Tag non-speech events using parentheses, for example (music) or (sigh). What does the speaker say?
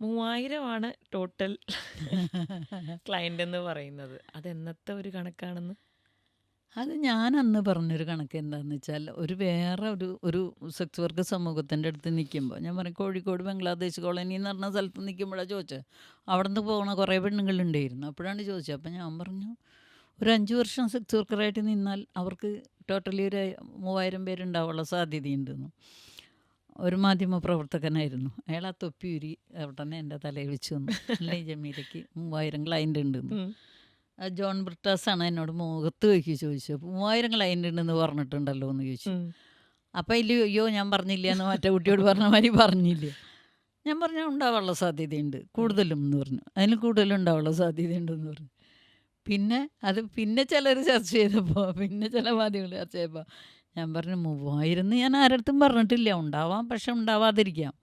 മൂവായിരമാണ് total client (laughs) എന്ന് പറയുന്നത്. അതെന്നത്തെ ഒരു കണക്കാണെന്ന്? അത് ഞാൻ അന്ന് പറഞ്ഞൊരു കണക്ക് എന്താണെന്ന് വെച്ചാൽ, ഒരു വേറെ ഒരു ഒരു സെക്സ് വർക്ക് സമൂഹത്തിന്റെ അടുത്ത് നിൽക്കുമ്പോൾ ഞാൻ പറയും കോഴിക്കോട് ബംഗ്ലാദേശ് കോളനി എന്ന് പറഞ്ഞ സ്ഥലത്ത് നിൽക്കുമ്പോഴാണ് ചോദിച്ചത്. അവിടെ നിന്ന് പോകണ കുറേ പെണ്ണുങ്ങളുണ്ടായിരുന്നു. അപ്പോഴാണ് ചോദിച്ചത്. അപ്പം ഞാൻ പറഞ്ഞു, ഒരു അഞ്ച് വർഷം സെക്സ് വർക്കറായിട്ട് നിന്നാൽ അവർക്ക് ടോട്ടലി ഒരു 3000 പേരുണ്ടാവാനുള്ള സാധ്യതയുണ്ടെന്ന്. ഒരു മാധ്യമ പ്രവർത്തകനായിരുന്നു. അയാൾ ആ തൊപ്പി ഊരി അവിടെത്തന്നെ എന്റെ തലയിൽ വെച്ച് വന്നു "അല്ലേ ജമീലയ്ക്ക് മൂവായിരം ക്ലൈന്റ് ഉണ്ടെന്ന്." ജോൺ ബ്രിട്ടാസാണ് എന്നോട് മുഖത്ത് വയ്ക്കി ചോദിച്ചത്. "3000 ക്ലയന്റ് ഉണ്ടെന്ന് പറഞ്ഞിട്ടുണ്ടല്ലോ" എന്ന് ചോദിച്ചു. അപ്പം ഇല്ല അയ്യോ ഞാൻ പറഞ്ഞില്ല എന്ന് മറ്റേ കുട്ടിയോട് പറഞ്ഞ മാതിരി പറഞ്ഞില്ല. ഞാൻ പറഞ്ഞു ഉണ്ടാവാനുള്ള സാധ്യതയുണ്ട് കൂടുതലും എന്ന് പറഞ്ഞു. അതിൽ കൂടുതലും ഉണ്ടാവാനുള്ള സാധ്യതയുണ്ടെന്ന് പറഞ്ഞു. പിന്നെ അത് പിന്നെ ചിലർ ചർച്ച ചെയ്തപ്പോൾ പിന്നെ ചില മാധ്യമങ്ങൾ ചർച്ച ചെയ്തപ്പോൾ ഞാൻ പറഞ്ഞു 3000 എന്ന് ഞാൻ ആരടുത്തും പറഞ്ഞിട്ടില്ല. ഉണ്ടാവാം പക്ഷെ ഉണ്ടാവാതിരിക്കാം.